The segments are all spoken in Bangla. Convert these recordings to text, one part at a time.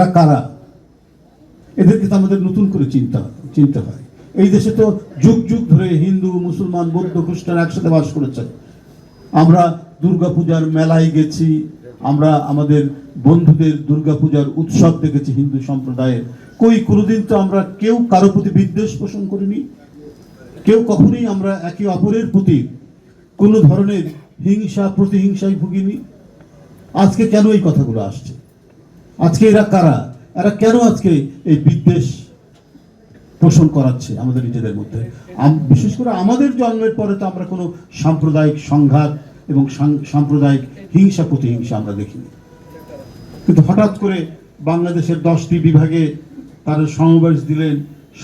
এরা কারা? এদেরকে তো আমাদের নতুন করে চিন্তা, চিনতে হয়। এই দেশে তো যুগ যুগ ধরে হিন্দু, মুসলমান, বৌদ্ধ, খ্রিস্টান একসাথে বাস করেছে। আমরা দুর্গাপূজার মেলায় গেছি, আমরা আমাদের বন্ধুদের দুর্গাপূজার উৎসব দেখেছি হিন্দু সম্প্রদায়ের কই, কোনোদিন তো আমরা কেউ কারও প্রতি বিদ্বেষ পোষণ করিনি? কেউ কখনোই আমরা একে অপরের প্রতি কোনো ধরনের হিংসা, প্রতিহিংসায় ভুগিনি? আজকে কেন এই কথাগুলো আসছে? আজকে এরা কারা? এরা কেন আজকে এই বিদ্বেষ পোষণ করাচ্ছে আমাদের নিজেদের মধ্যে? বিশেষ করে আমাদের জন্মের পরে তো আমরা কোনো সাম্প্রদায়িক সংঘাত এবং সাম্প্রদায়িক হিংসা, প্রতিহিংসা আমরা দেখিনি। কিন্তু হঠাৎ করে বাংলাদেশের দশটি বিভাগে তারা সমাবেশ দিলেন,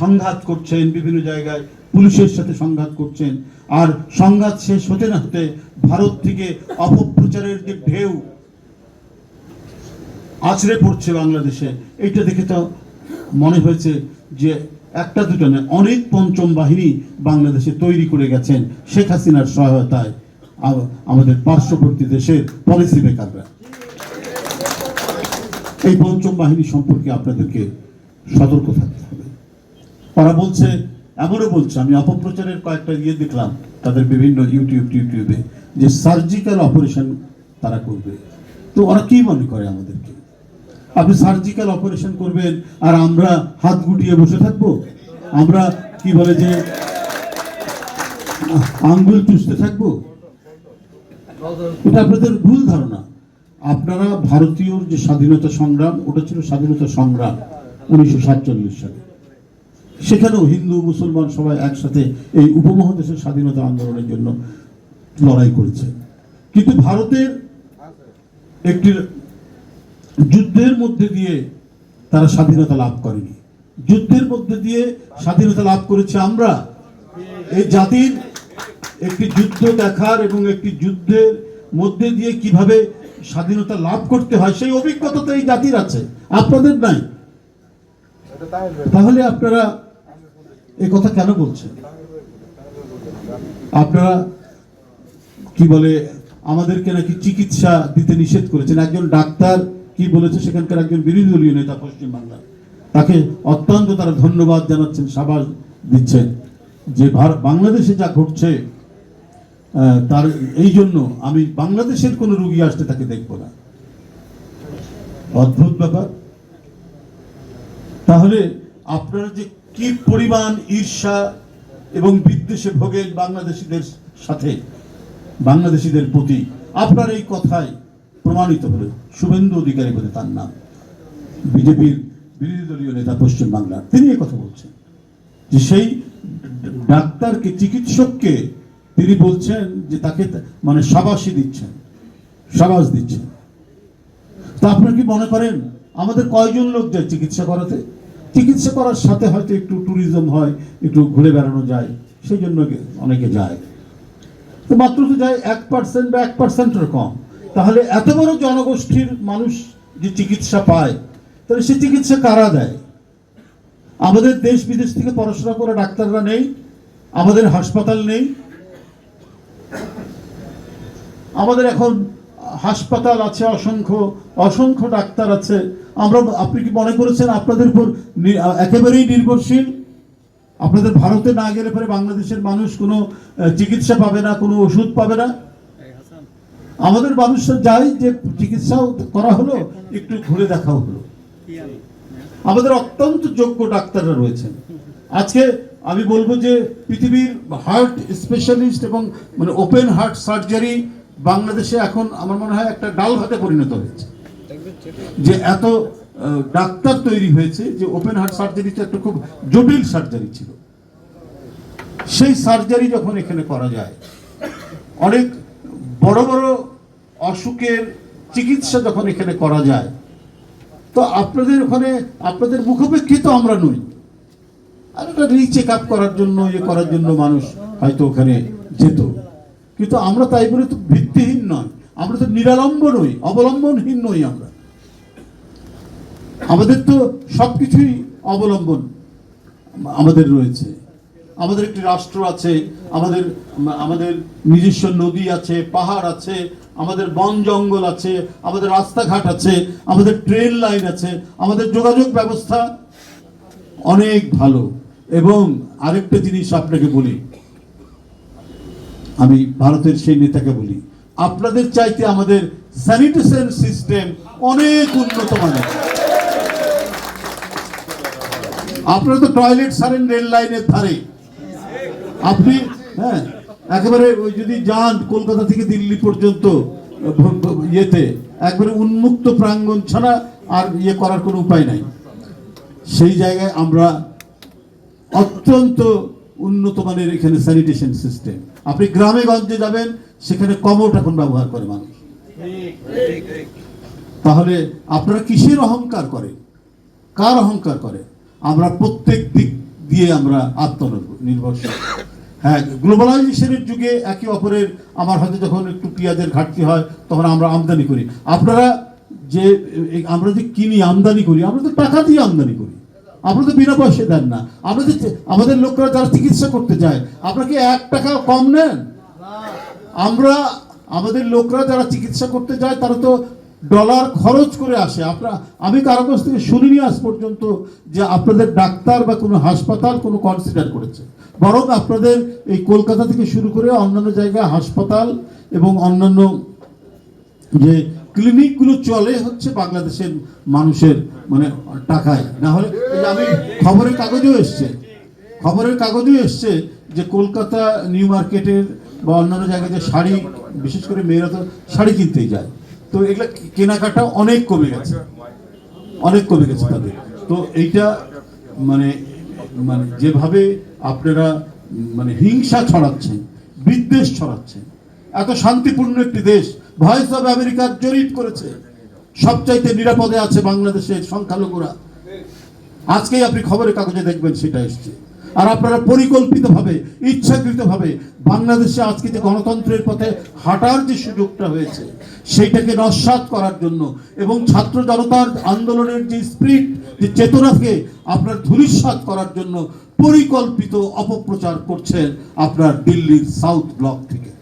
সংঘাত করছেন বিভিন্ন জায়গায়, পুলিশের সাথে সংঘাত করছেন। আর সংঘাত শেষ হতে না হতে ভারত থেকে অপপ্রচারের যে ঢেউ আছড়ে পড়ছে বাংলাদেশে। এইটা দেখে তো মনে হয়েছে যে একটা দুটো নয়, অনেক পঞ্চম বাহিনী বাংলাদেশে তৈরি করে গেছেন শেখ হাসিনার সহায়তায়। আমাদের পার্শ্ববর্তী দেশের পলিসি মেকাররা এই পঞ্চম বাহিনী সম্পর্কে আপনাদেরকে সতর্ক থাকতে হবে। তারা বলছে, এমনও বলছে, আমি অপপ্রচারের কয়েকটা ইয়ে দেখলাম তাদের বিভিন্ন ইউটিউব ইউটিউবে যে সার্জিক্যাল অপারেশন তারা করবে। তো ওরা কি মনে করে আমাদেরকে? আপনি সার্জিক্যাল অপারেশন করবেন আর আমরা হাত গুটিয়ে বসে থাকব? আমরা কি বলে যে আঙ্গুল চুষতে থাকব? এটা আপনাদের ভুল ধারণা। আপনারা ভারতীয় যে স্বাধীনতা সংগ্রাম, ওটা ছিল স্বাধীনতা সংগ্রাম উনিশশো সাতচল্লিশ সালে। সেখানেও হিন্দু, মুসলমান সবাই একসাথে এই উপমহাদেশের স্বাধীনতা আন্দোলনের জন্য লড়াই করেছে। কিন্তু ভারতের একটি যুদ্ধের মধ্যে দিয়ে তারা স্বাধীনতা লাভ করেনি। যুদ্ধের মধ্যে দিয়ে স্বাধীনতা লাভ করেছে আমরা। এই জাতির একটি যুদ্ধ দেখার এবং একটি যুদ্ধের মধ্যে দিয়ে কীভাবে স্বাধীনতা লাভ করতে হয়, সেই অভিজ্ঞতা তো এই জাতির আছে। আপনাদের নাই? তাহলে আপনারা এই কথা কেন বলছেন? আপনারা কি বলে, আমাদেরকে নাকি চিকিৎসা দিতে নিষেধ করেছেন। একজন ডাক্তার কি বলেছে সেখানকার একজন বিরোধী দলীয় নেতা পশ্চিম বাংলা তাকে অত্যন্ত তারা ধন্যবাদ জানাচ্ছেন, সাবাস দিচ্ছেন যে বাংলাদেশে যা ঘটছে তার এই জন্য আমি বাংলাদেশের কোনো রুগী আসতে তাকে দেখব না। অদ্ভুত ব্যাপার। তাহলে আপনারা যে কি পরিমাণ ঈর্ষা এবং বিদ্বেষে ভোগেন বাংলাদেশিদের সাথে, বাংলাদেশিদের প্রতি, আপনার এই কথায় প্রমাণিত হলো, শুভেন্দু অধিকারী বলে তার নাম। বিজেপির বিরোধী দলীয় নেতা পশ্চিম বাংলার, তিনি কথা বলছেন। যে সেই ডাক্তারকে, চিকিৎসককে তিনি বলছেন যে তাকে মানে সাবাসী দিচ্ছেন, সাবাস দিচ্ছেন। তা আপনারা কি মনে করেন, আমাদের কয়জন লোক যায় চিকিৎসা করাতে? চিকিৎসা করার সাথে হয়তো একটু ট্যুরিজম হয়, একটু ঘুরে বেড়ানো যায়, সেই জন্য অনেকে যায়। তো মাত্র তো যায় এক পার্সেন্ট বা এক পার্সেন্টের কম। তাহলে এত বড় জনগোষ্ঠীর মানুষ যে চিকিৎসা পায়, তাহলে সে চিকিৎসা কারা দেয়? আমাদের দেশ বিদেশ থেকে পড়াশোনা করা ডাক্তাররা নেই, আমাদের হাসপাতাল নেই। আমাদের এখন হাসপাতাল আছে, অসংখ্য অসংখ্য ডাক্তার আছে। আমরা, আপনি কি মনে করেছেন আপনাদের উপর একেবারেই নির্ভরশীল? আপনাদের ভারতে না গেলে পরে বাংলাদেশের মানুষ কোনো চিকিৎসা পাবে না, কোনো ওষুধ পাবে না? আমাদের মানুষরা যায় যে চিকিৎসাও করা হলো, একটু ঘুরে দেখাও হলো। আমাদের অত্যন্ত যোগ্য ডাক্তাররা রয়েছেন। আজকে আমি বলব যে পৃথিবীর হার্ট স্পেশালিস্ট এবং মানে ওপেন হার্ট সার্জারি বাংলাদেশে এখন আমার মনে হয় একটা ডাল ভাতে পরিণত হয়েছে। যে এত ডাক্তার তৈরি হয়েছে যে ওপেন হার্ট সার্জারি তো একটা খুব জটিল সার্জারি ছিল। সেই সার্জারি যখন এখানে করা যায়, অনেক বড় বড় অসুখের চিকিৎসা যখন এখানে করা যায়, তো আপনাদের ওখানে, আপনাদের মুখোপেক্ষিত আমরা নই। আর একটা রি চেক আপ করার জন্য ইয়ে করার জন্য মানুষ হয়তো ওখানে যেত। কিন্তু আমরা তাই বলে তো ভিত্তিহীন নয়। আমরা তো নিরালম্ব নই, অবলম্বনহীন নই আমরা। আমাদের তো সবকিছুই অবলম্বন আমাদের রয়েছে। আমাদের একটি রাষ্ট্র আছে, আমাদের আমাদের নিজস্ব নদী আছে, পাহাড় আছে আমাদের বন জঙ্গল আছে, আমাদের রাস্তাঘাট আছে, আমাদের ট্রেন লাইন আছে, আমাদের যোগাযোগ ব্যবস্থা অনেক ভালো। এবং আরেকটা জিনিস আপনাকে বলি, আমি ভারতের সেই নেতাকে বলি, আপনাদের চাইতে আমাদের স্যানিটেশন সিস্টেম অনেক উন্নত মানের। আপনারা তো টয়লেট সারেন রেল লাইনের ধারে। আপনি হ্যাঁ একেবারে ওই যদি যান কলকাতা থেকে দিল্লি পর্যন্ত ইয়েতে, একবারে উন্মুক্ত প্রাঙ্গণ ছাড়া আর ইয়ে করার কোনো উপায় নাই। সেই জায়গায় আমরা অত্যন্ত উন্নত মানের এখানে স্যানিটেশন সিস্টেম আপনি গ্রামে গঞ্জে যাবেন, সেখানে কমোট এখন ব্যবহার করে মানুষ। তাহলে আপনারা কিসের অহংকার করে? কার অহংকার করে? আমরা প্রত্যেক দিক দিয়ে আমরা আত্মনির্ভরশীল হ্যাঁ গ্লোবালাইজেশনের যুগে একে অপরের, আমার হয়তো যখন একটু পেঁয়াজের ঘাটতি হয়, তখন আমরা আমদানি করি। আপনারা যে আমরা যে কিনি, আমদানি করি, আমরা তো টাকা দিয়ে আমদানি করি। আপনারা তো বিনা পয়সা দেন না। যে, আমাদের লোকরা যারা চিকিৎসা করতে যায় আপনারা কি এক টাকা কম নেন। আমরা, আমাদের লোকরা যারা চিকিৎসা করতে যায়, তারা তো ডলার খরচ করে আসে। আপনার, আমি কারও কাছ থেকে শুনিনি আজ পর্যন্ত যে আপনাদের ডাক্তার বা কোনো হাসপাতাল কোনো কনসিডার করেছে। বরং আপনাদের এই কলকাতা থেকে শুরু করে অন্যান্য জায়গায় হাসপাতাল এবং অন্যান্য যে ক্লিনিকগুলো চলে হচ্ছে বাংলাদেশের মানুষের মানে টাকায়। না হলে আমি খবরের কাগজেও এসছে। খবরের কাগজেও এসছে যে কলকাতা, নিউ মার্কেটের বা অন্যান্য জায়গায় যে শাড়ি, বিশেষ করে মেয়েরা তো শাড়ি কিনতেই যায়। তো এগুলা কেনাকাটা অনেক কমে গেছে। অনেক কমে গেছে তাদের। তো এইটা মানে মানে যেভাবে আপনারা মানে হিংসা ছড়াচ্ছেন, বিদ্বেষ ছড়াচ্ছেন। এত শান্তিপূর্ণ একটি দেশ ভয়েস অব আমেরিকার জরিপ করেছে, সবচাইতে নিরাপদে আছে বাংলাদেশের সংখ্যালঘুরা। আজকেই আপনি খবরের কাগজে দেখবেন সেটা এসছে। আর আপনারা পরিকল্পিতভাবে, ইচ্ছাকৃতভাবে বাংলাদেশে আজকে যে গণতন্ত্রের পথে হাঁটার যে সুযোগটা হয়েছে, সেইটাকে নস্বাত করার জন্য এবং ছাত্র জনতার আন্দোলনের যে স্পিরিট, যে চেতনাকে আপনার ধূলিসাৎ করার জন্য পরিকল্পিত অপপ্রচার করছেন আপনার দিল্লির সাউথ ব্লক থেকে।